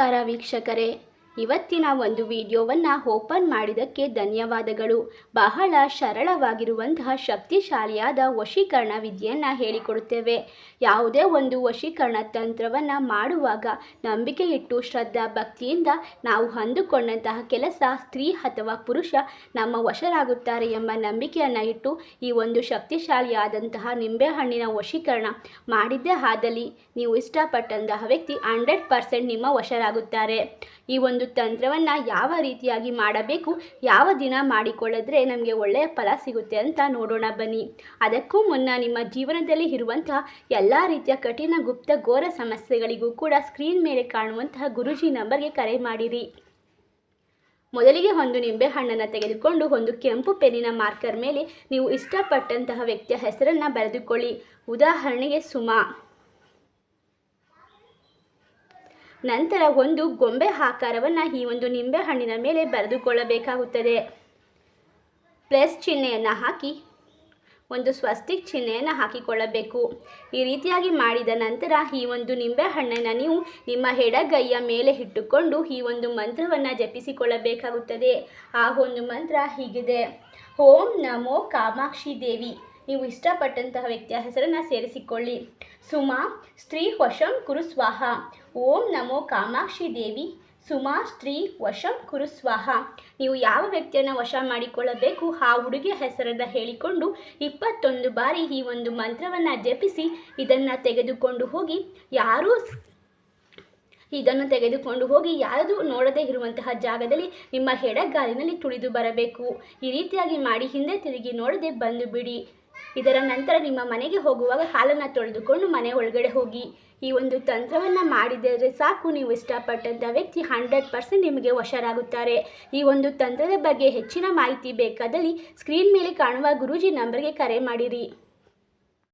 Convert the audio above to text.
ನಮಸ್ಕಾರ ವೀಕ್ಷಕರೇ ಇವತ್ತಿನ ಒಂದು ವಿಡಿಯೋವನ್ನು ಓಪನ್ ಮಾಡಿದ್ದಕ್ಕೆ ಧನ್ಯವಾದಗಳು. ಬಹಳ ಸರಳವಾಗಿರುವಂತಹ ಶಕ್ತಿಶಾಲಿಯಾದ ವಶೀಕರಣ ವಿದ್ಯೆಯನ್ನು ಹೇಳಿಕೊಡುತ್ತೇವೆ. ಯಾವುದೇ ಒಂದು ವಶೀಕರಣ ತಂತ್ರವನ್ನು ಮಾಡುವಾಗ ನಂಬಿಕೆ ಇಟ್ಟು ಶ್ರದ್ಧಾ ಭಕ್ತಿಯಿಂದ ನಾವು ಅಂದುಕೊಂಡಂತಹ ಕೆಲಸ ಸ್ತ್ರೀ ಅಥವಾ ಪುರುಷ ನಮ್ಮ ವಶರಾಗುತ್ತಾರೆ ಎಂಬ ನಂಬಿಕೆಯನ್ನು ಇಟ್ಟು ಈ ಒಂದು ಶಕ್ತಿಶಾಲಿಯಾದಂತಹ ನಿಂಬೆಹಣ್ಣಿನ ವಶೀಕರಣ ಮಾಡಿದ್ದೇ ಆದಲ್ಲಿ ನೀವು ಇಷ್ಟಪಟ್ಟಂತಹ ವ್ಯಕ್ತಿ ಹಂಡ್ರೆಡ್ ಪರ್ಸೆಂಟ್ ನಿಮ್ಮ ವಶರಾಗುತ್ತಾರೆ. ಈ ಒಂದು ತಂತ್ರವನ್ನು ಯಾವ ರೀತಿಯಾಗಿ ಮಾಡಬೇಕು, ಯಾವ ದಿನ ಮಾಡಿಕೊಳ್ಳಿದ್ರೆ ನಮಗೆ ಒಳ್ಳೆಯ ಫಲ ಸಿಗುತ್ತೆ ಅಂತ ನೋಡೋಣ ಬನ್ನಿ. ಅದಕ್ಕೂ ಮುನ್ನ ನಿಮ್ಮ ಜೀವನದಲ್ಲಿ ಇರುವಂತಹ ಎಲ್ಲ ರೀತಿಯ ಕಠಿಣ ಗುಪ್ತ ಘೋರ ಸಮಸ್ಯೆಗಳಿಗೂ ಕೂಡ ಸ್ಕ್ರೀನ್ ಮೇಲೆ ಕಾಣುವಂತಹ ಗುರುಜಿ ನಂಬರ್ಗೆ ಕರೆ ಮಾಡಿರಿ. ಮೊದಲಿಗೆ ಒಂದು ನಿಂಬೆ ಹಣ್ಣನ್ನು ತೆಗೆದುಕೊಂಡು ಒಂದು ಕೆಂಪು ಪೆನ್ನಿನ ಮಾರ್ಕರ್ ಮೇಲೆ ನೀವು ಇಷ್ಟಪಟ್ಟಂತಹ ವ್ಯಕ್ತಿಯ ಹೆಸರನ್ನು ಬರೆದುಕೊಳ್ಳಿ. ಉದಾಹರಣೆಗೆ ಸುಮಾ. ನಂತರ ಒಂದು ಗೊಂಬೆ ಆಕಾರವನ್ನು ಈ ಒಂದು ನಿಂಬೆಹಣ್ಣಿನ ಮೇಲೆ ಬರೆದುಕೊಳ್ಳಬೇಕಾಗುತ್ತದೆ. ಪ್ಲಸ್ ಚಿಹ್ನೆಯನ್ನು ಹಾಕಿ, ಒಂದು ಸ್ವಸ್ತಿಕ್ ಚಿಹ್ನೆಯನ್ನು ಹಾಕಿಕೊಳ್ಳಬೇಕು. ಈ ರೀತಿಯಾಗಿ ಮಾಡಿದ ನಂತರ ಈ ಒಂದು ನಿಂಬೆಹಣ್ಣನ್ನು ನೀವು ನಿಮ್ಮ ಎಡಗೈಯ ಮೇಲೆ ಇಟ್ಟುಕೊಂಡು ಈ ಒಂದು ಮಂತ್ರವನ್ನು ಜಪಿಸಿಕೊಳ್ಳಬೇಕಾಗುತ್ತದೆ. ಆ ಒಂದು ಮಂತ್ರ ಹೀಗಿದೆ. ಓಂ ನಮೋ ಕಾಮಾಕ್ಷಿ ದೇವಿ. ನೀವು ಇಷ್ಟಪಟ್ಟಂತಹ ವ್ಯಕ್ತಿಯ ಹೆಸರನ್ನು ಸೇರಿಸಿಕೊಳ್ಳಿ. ಸುಮಾ, ಸ್ತ್ರೀ ವಶಂ ಕುರುಸ್ವಾಹ ಓಂ ನಮೋ ಕಾಮಾಕ್ಷಿ ದೇವಿ. ಸುಮಾ, ಸ್ತ್ರೀ ವಶಂ ಕುರುಸ್ವಾಹ ನೀವು ಯಾವ ವ್ಯಕ್ತಿಯನ್ನು ವಶ ಮಾಡಿಕೊಳ್ಳಬೇಕು, ಆ ಹುಡುಗಿಯ ಹೆಸರನ್ನು ಹೇಳಿಕೊಂಡು ಇಪ್ಪತ್ತೊಂದು ಬಾರಿ ಈ ಒಂದು ಮಂತ್ರವನ್ನು ಜಪಿಸಿ ಇದನ್ನು ತೆಗೆದುಕೊಂಡು ಹೋಗಿ, ಯಾರೂ ಇದನ್ನು ತೆಗೆದುಕೊಂಡು ಹೋಗಿ ಯಾರದು ನೋಡದೇ ಇರುವಂತಹ ಜಾಗದಲ್ಲಿ ನಿಮ್ಮ ಹೆಡಗಾಲಿನಲ್ಲಿ ತುಳಿದು ಬರಬೇಕು. ಈ ರೀತಿಯಾಗಿ ಮಾಡಿ ಹಿಂದೆ ತಿರುಗಿ ನೋಡದೆ ಬಂದು ಬಿಡಿ. ಇದರ ನಂತರ ನಿಮ್ಮ ಮನೆಗೆ ಹೋಗುವಾಗ ಕಾಲನ್ನು ತೊಳೆದುಕೊಂಡು ಮನೆ ಒಳಗಡೆ ಹೋಗಿ. ಈ ಒಂದು ತಂತ್ರವನ್ನು ಮಾಡಿದರೆ ಸಾಕು. ನೀವು ಇಷ್ಟಪಟ್ಟಂಥ ವ್ಯಕ್ತಿ ಹಂಡ್ರೆಡ್ ಪರ್ಸೆಂಟ್ ನಿಮಗೆ ವಶರಾಗುತ್ತಾರೆ. ಈ ಒಂದು ತಂತ್ರದ ಬಗ್ಗೆ ಹೆಚ್ಚಿನ ಮಾಹಿತಿ ಬೇಕಾದಲ್ಲಿ ಸ್ಕ್ರೀನ್ ಮೇಲೆ ಕಾಣುವ ಗುರೂಜಿ ನಂಬರ್ಗೆ ಕರೆ ಮಾಡಿರಿ.